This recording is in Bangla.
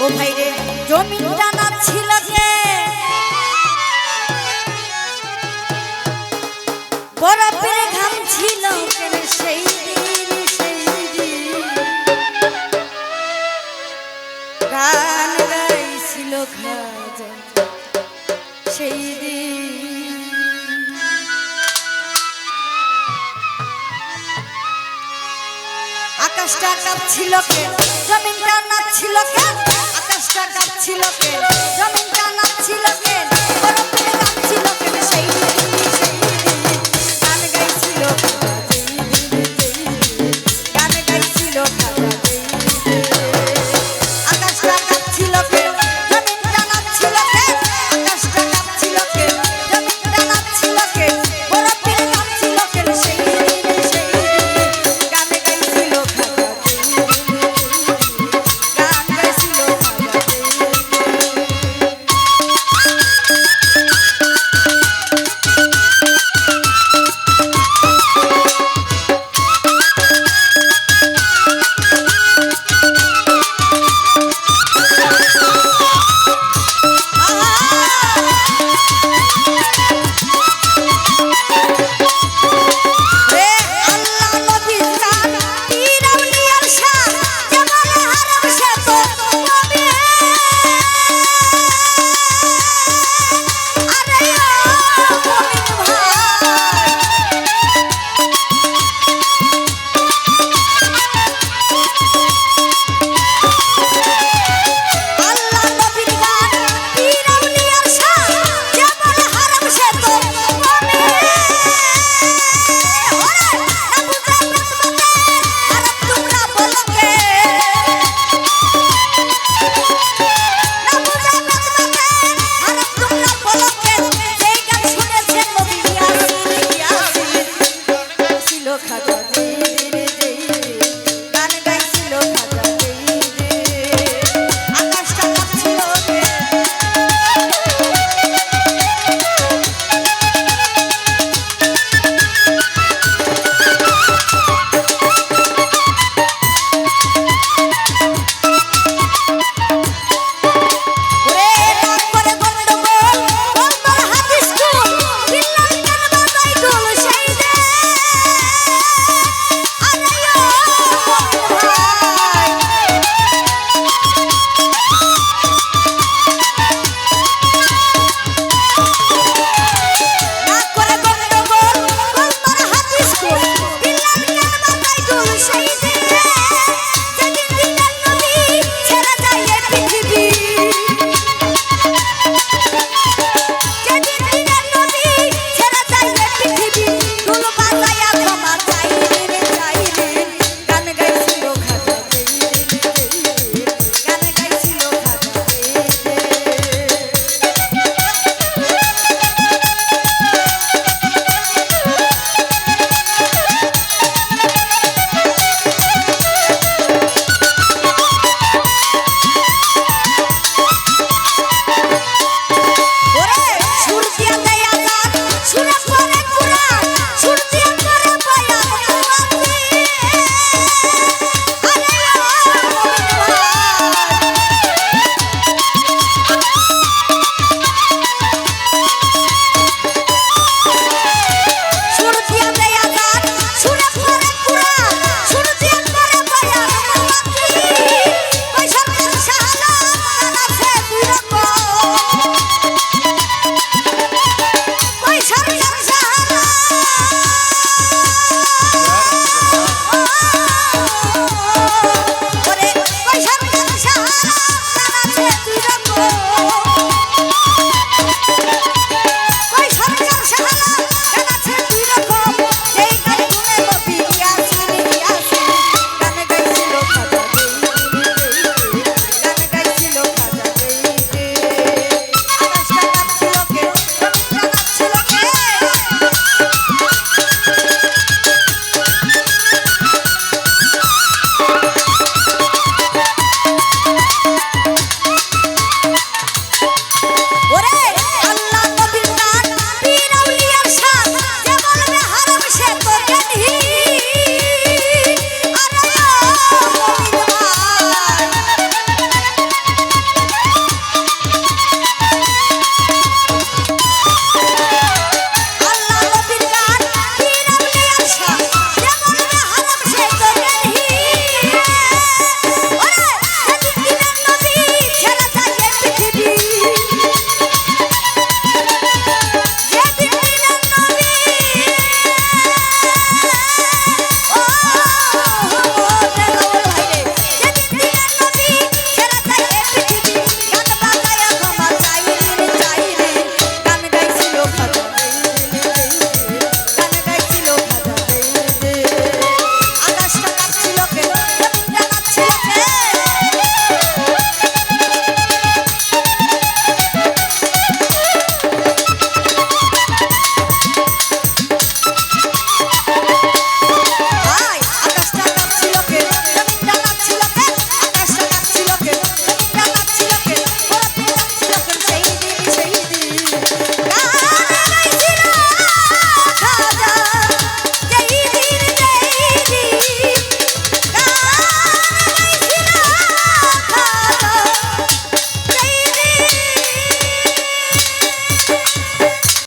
ও ভাই রে জমিনটা না ছিল কে বরফের ঘাম ছিল সেই গান সেই দিন। আকাশটা কাঁপছিল কে জমিনটা নাচছিল কে আকাশটা কে? কে